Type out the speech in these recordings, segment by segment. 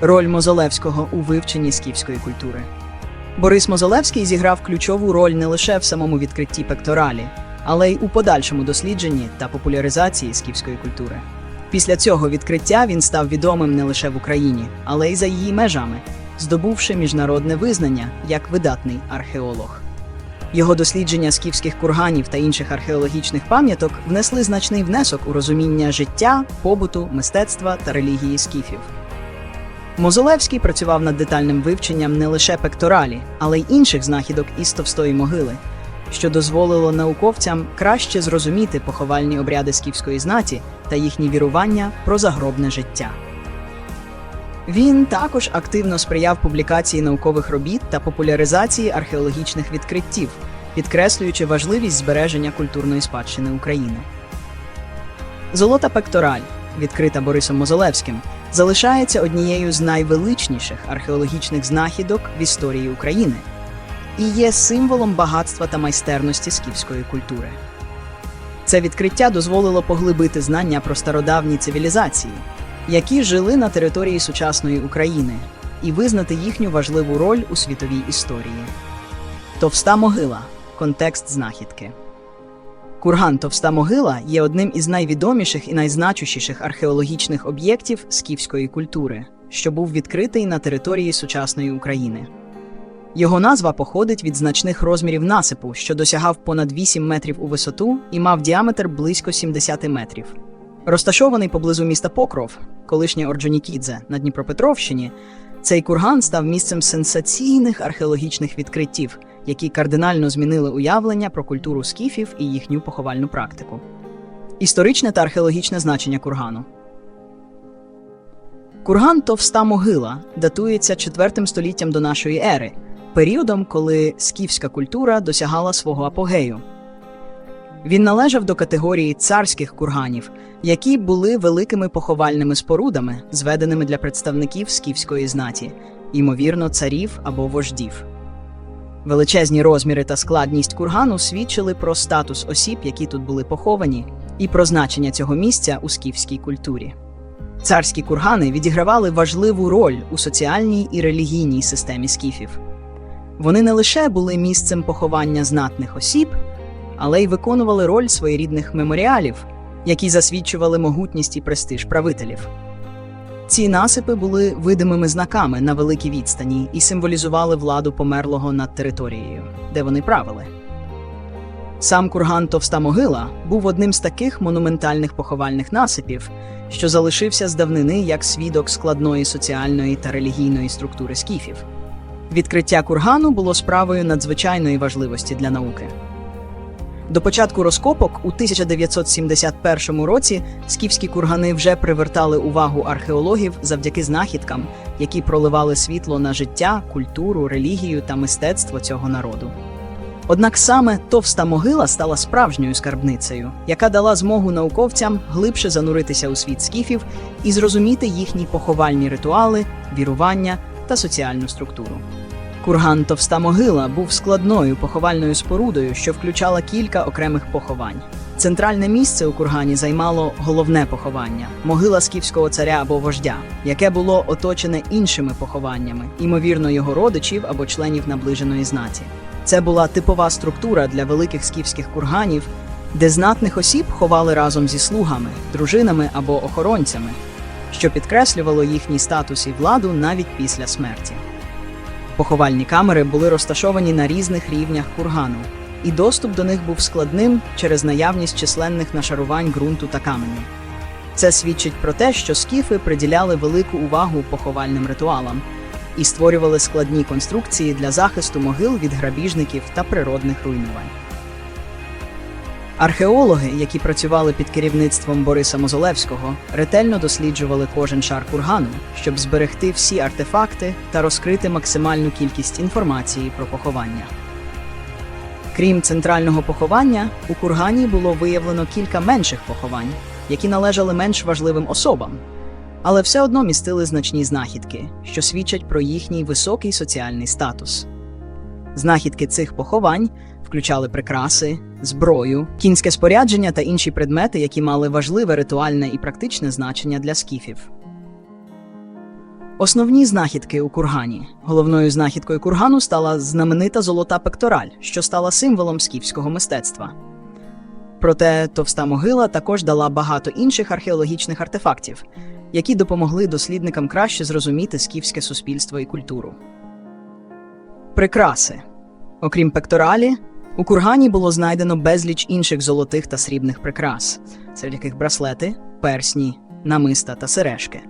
Роль Мозолевського у вивченні скіфської культури. Борис Мозолевський зіграв ключову роль не лише в самому відкритті пекторалі, але й у подальшому дослідженні та популяризації скіфської культури. Після цього відкриття він став відомим не лише в Україні, але й за її межами, здобувши міжнародне визнання як видатний археолог. Його дослідження скіфських курганів та інших археологічних пам'яток внесли значний внесок у розуміння життя, побуту, мистецтва та релігії скіфів. Мозолевський працював над детальним вивченням не лише пекторалі, але й інших знахідок із товстої могили, що дозволило науковцям краще зрозуміти поховальні обряди скіфської знаті та їхні вірування про загробне життя. Він також активно сприяв публікації наукових робіт та популяризації археологічних відкриттів, підкреслюючи важливість збереження культурної спадщини України. Золота пектораль, відкрита Борисом Мозолевським, залишається однією з найвеличніших археологічних знахідок в історії України і є символом багатства та майстерності скіфської культури. Це відкриття дозволило поглибити знання про стародавні цивілізації, які жили на території сучасної України, і визнати їхню важливу роль у світовій історії. Товста могила контекст знахідки. Курган Товста могила є одним із найвідоміших і найзначущіших археологічних об'єктів скіфської культури, що був відкритий на території сучасної України. Його назва походить від значних розмірів насипу, що досягав понад 8 метрів у висоту і мав діаметр близько 70 метрів. Розташований поблизу міста Покров, колишнє Орджонікідзе на Дніпропетровщині, цей курган став місцем сенсаційних археологічних відкриттів, які кардинально змінили уявлення про культуру скіфів і їхню поховальну практику. Історичне та археологічне значення кургану. Курган Товста могила датується 4 століттям до нашої ери, періодом, коли скіфська культура досягала свого апогею. Він належав до категорії царських курганів, які були великими поховальними спорудами, зведеними для представників скіфської знаті, ймовірно, царів або вождів. Величезні розміри та складність кургану свідчили про статус осіб, які тут були поховані, і про значення цього місця у скіфській культурі. Царські кургани відігравали важливу роль у соціальній і релігійній системі скіфів. Вони не лише були місцем поховання знатних осіб, але й виконували роль своєрідних меморіалів, які засвідчували могутність і престиж правителів. Ці насипи були видимими знаками на великій відстані і символізували владу померлого над територією, де вони правили. Сам курган Товста могила був одним з таких монументальних поховальних насипів, що залишився з давнини як свідок складної соціальної та релігійної структури скіфів. Відкриття кургану було справою надзвичайної важливості для науки. До початку розкопок у 1971 році скіфські кургани вже привертали увагу археологів завдяки знахідкам, які проливали світло на життя, культуру, релігію та мистецтво цього народу. Однак саме товста могила стала справжньою скарбницею, яка дала змогу науковцям глибше зануритися у світ скіфів і зрозуміти їхні поховальні ритуали, вірування та соціальну структуру. Курган Товста могила був складною поховальною спорудою, що включала кілька окремих поховань. Центральне місце у кургані займало головне поховання могила скіфського царя або вождя, яке було оточене іншими похованнями, ймовірно, його родичів або членів наближеної знаті. Це була типова структура для великих скіфських курганів, де знатних осіб ховали разом зі слугами, дружинами або охоронцями, що підкреслювало їхній статус і владу навіть після смерті. Поховальні камери були розташовані на різних рівнях кургану, і доступ до них був складним через наявність численних нашарувань ґрунту та каменю. Це свідчить про те, що скіфи приділяли велику увагу поховальним ритуалам і створювали складні конструкції для захисту могил від грабіжників та природних руйнувань. Археологи, які працювали під керівництвом Бориса Мозолевського, ретельно досліджували кожен шар кургану, щоб зберегти всі артефакти та розкрити максимальну кількість інформації про поховання. Крім центрального поховання, у кургані було виявлено кілька менших поховань, які належали менш важливим особам, але все одно містили значні знахідки, що свідчать про їхній високий соціальний статус. Знахідки цих поховань включали прикраси, зброю, кінське спорядження та інші предмети, які мали важливе ритуальне і практичне значення для скіфів. Основні знахідки у кургані. Головною знахідкою кургану стала знаменита золота пектораль, що стала символом скіфського мистецтва. Проте товста могила також дала багато інших археологічних артефактів, які допомогли дослідникам краще зрозуміти скіфське суспільство і культуру. Прикраси. Окрім пекторалі, у кургані було знайдено безліч інших золотих та срібних прикрас, серед яких браслети, персні, намиста та сережки.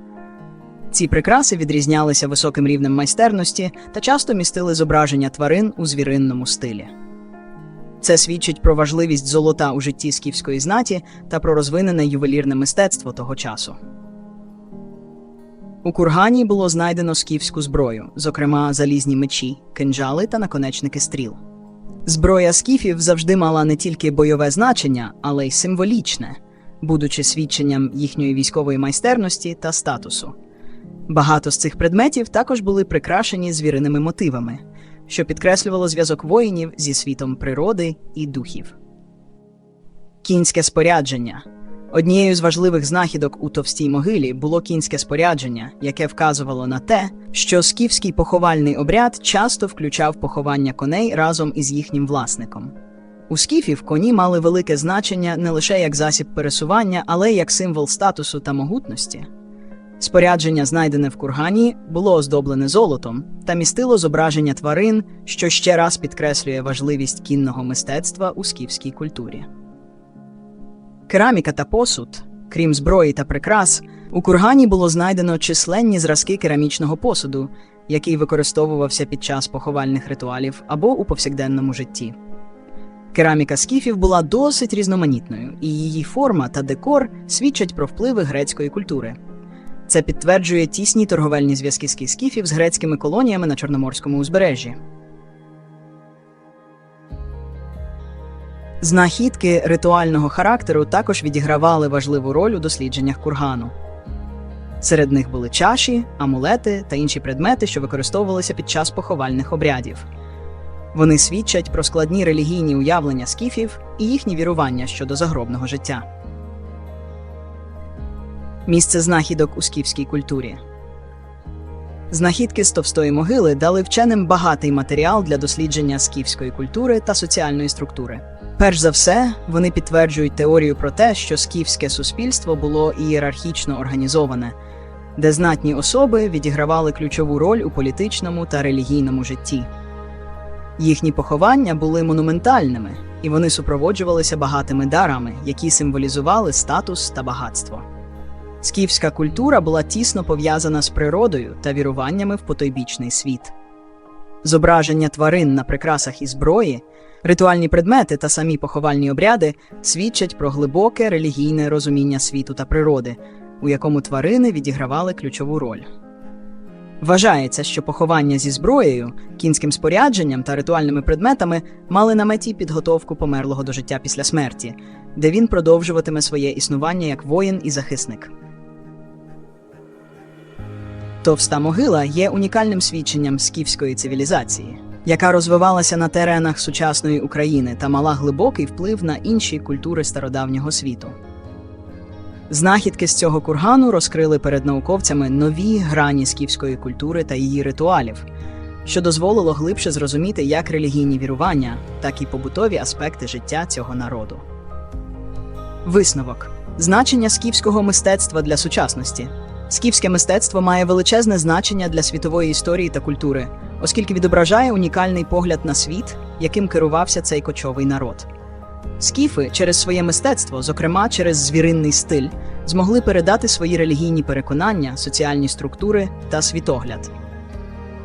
Ці прикраси відрізнялися високим рівнем майстерності та часто містили зображення тварин у звіринному стилі. Це свідчить про важливість золота у житті скіфської знаті та про розвинене ювелірне мистецтво того часу. У кургані було знайдено скіфську зброю, зокрема залізні мечі, кинджали та наконечники стріл. Зброя скіфів завжди мала не тільки бойове значення, але й символічне, будучи свідченням їхньої військової майстерності та статусу. Багато з цих предметів також були прикрашені звіриними мотивами, що підкреслювало зв'язок воїнів зі світом природи і духів. Кінське спорядження. Однією з важливих знахідок у товстій могилі було кінське спорядження, яке вказувало на те, що скіфський поховальний обряд часто включав поховання коней разом із їхнім власником. У скіфів коні мали велике значення не лише як засіб пересування, але й як символ статусу та могутності. Спорядження, знайдене в кургані, було оздоблене золотом та містило зображення тварин, що ще раз підкреслює важливість кінного мистецтва у скіфській культурі. Кераміка та посуд, крім зброї та прикрас, у кургані було знайдено численні зразки керамічного посуду, який використовувався під час поховальних ритуалів або у повсякденному житті. Кераміка скіфів була досить різноманітною, і її форма та декор свідчать про впливи грецької культури. Це підтверджує тісні торговельні зв'язки скіфів з грецькими колоніями на Чорноморському узбережжі. Знахідки ритуального характеру також відігравали важливу роль у дослідженнях кургану. Серед них були чаші, амулети та інші предмети, що використовувалися під час поховальних обрядів. Вони свідчать про складні релігійні уявлення скіфів і їхні вірування щодо загробного життя. Місце знахідок у скіфській культурі. Знахідки з товстої могили дали вченим багатий матеріал для дослідження скіфської культури та соціальної структури. Перш за все, вони підтверджують теорію про те, що скіфське суспільство було ієрархічно організоване, де знатні особи відігравали ключову роль у політичному та релігійному житті. Їхні поховання були монументальними, і вони супроводжувалися багатими дарами, які символізували статус та багатство. Скіфська культура була тісно пов'язана з природою та віруваннями в потойбічний світ. Зображення тварин на прикрасах і зброї, ритуальні предмети та самі поховальні обряди свідчать про глибоке релігійне розуміння світу та природи, у якому тварини відігравали ключову роль. Вважається, що поховання зі зброєю, кінським спорядженням та ритуальними предметами мали на меті підготовку померлого до життя після смерті, де він продовжуватиме своє існування як воїн і захисник. Товста могила є унікальним свідченням скіфської цивілізації, яка розвивалася на теренах сучасної України та мала глибокий вплив на інші культури стародавнього світу. Знахідки з цього кургану розкрили перед науковцями нові грані скіфської культури та її ритуалів, що дозволило глибше зрозуміти як релігійні вірування, так і побутові аспекти життя цього народу. Висновок значення скіфського мистецтва для сучасності. Скіфське мистецтво має величезне значення для світової історії та культури, оскільки відображає унікальний погляд на світ, яким керувався цей кочовий народ. Скіфи через своє мистецтво, зокрема через звіринний стиль, змогли передати свої релігійні переконання, соціальні структури та світогляд.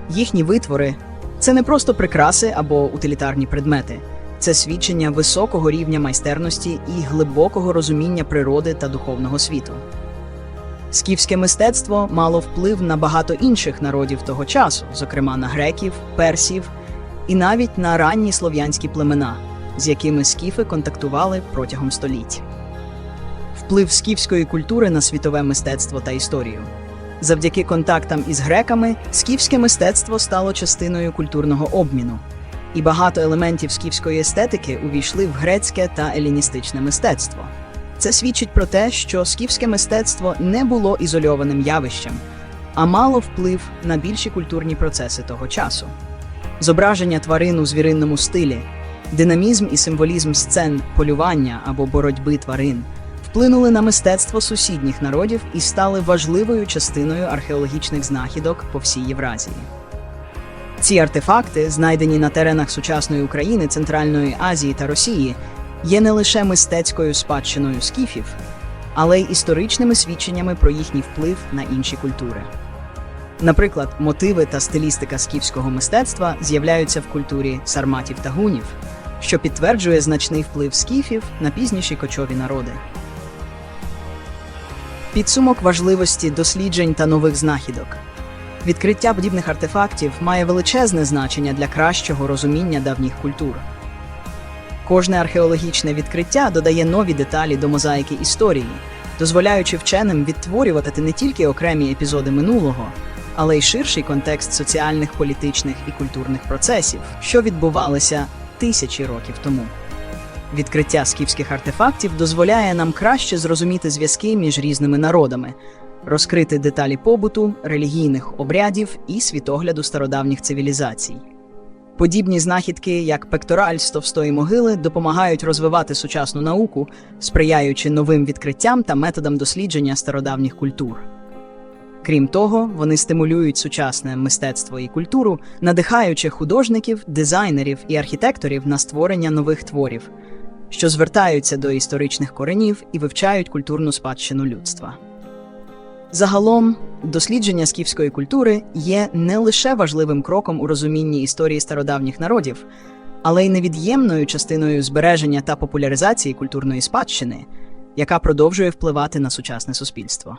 Їхні витвори це не просто прикраси або утилітарні предмети, це свідчення високого рівня майстерності і глибокого розуміння природи та духовного світу. Скіфське мистецтво мало вплив на багато інших народів того часу, зокрема на греків, персів і навіть на ранні слов'янські племена, з якими скіфи контактували протягом століть. Вплив скіфської культури на світове мистецтво та історію. Завдяки контактам із греками скіфське мистецтво стало частиною культурного обміну, і багато елементів скіфської естетики увійшли в грецьке та еліністичне мистецтво. Це свідчить про те, що скіфське мистецтво не було ізольованим явищем, а мало вплив на більші культурні процеси того часу. Зображення тварин у звіринному стилі, динамізм і символізм сцен полювання або боротьби тварин вплинули на мистецтво сусідніх народів і стали важливою частиною археологічних знахідок по всій Євразії. Ці артефакти, знайдені на теренах сучасної України, Центральної Азії та Росії, є не лише мистецькою спадщиною скіфів, але й історичними свідченнями про їхній вплив на інші культури. Наприклад, мотиви та стилістика скіфського мистецтва з'являються в культурі сарматів та гунів, що підтверджує значний вплив скіфів на пізніші кочові народи. Підсумок важливості досліджень та нових знахідок. Відкриття подібних артефактів має величезне значення для кращого розуміння давніх культур. Кожне археологічне відкриття додає нові деталі до мозаїки історії, дозволяючи вченим відтворювати не тільки окремі епізоди минулого, але й ширший контекст соціальних, політичних і культурних процесів, що відбувалися тисячі років тому. Відкриття скіфських артефактів дозволяє нам краще зрозуміти зв'язки між різними народами, розкрити деталі побуту, релігійних обрядів і світогляду стародавніх цивілізацій. Подібні знахідки, як пектораль з товстої могили, допомагають розвивати сучасну науку, сприяючи новим відкриттям та методам дослідження стародавніх культур. Крім того, вони стимулюють сучасне мистецтво і культуру, надихаючи художників, дизайнерів і архітекторів на створення нових творів, що звертаються до історичних коренів і вивчають культурну спадщину людства. Загалом, дослідження скіфської культури є не лише важливим кроком у розумінні історії стародавніх народів, але й невід'ємною частиною збереження та популяризації культурної спадщини, яка продовжує впливати на сучасне суспільство.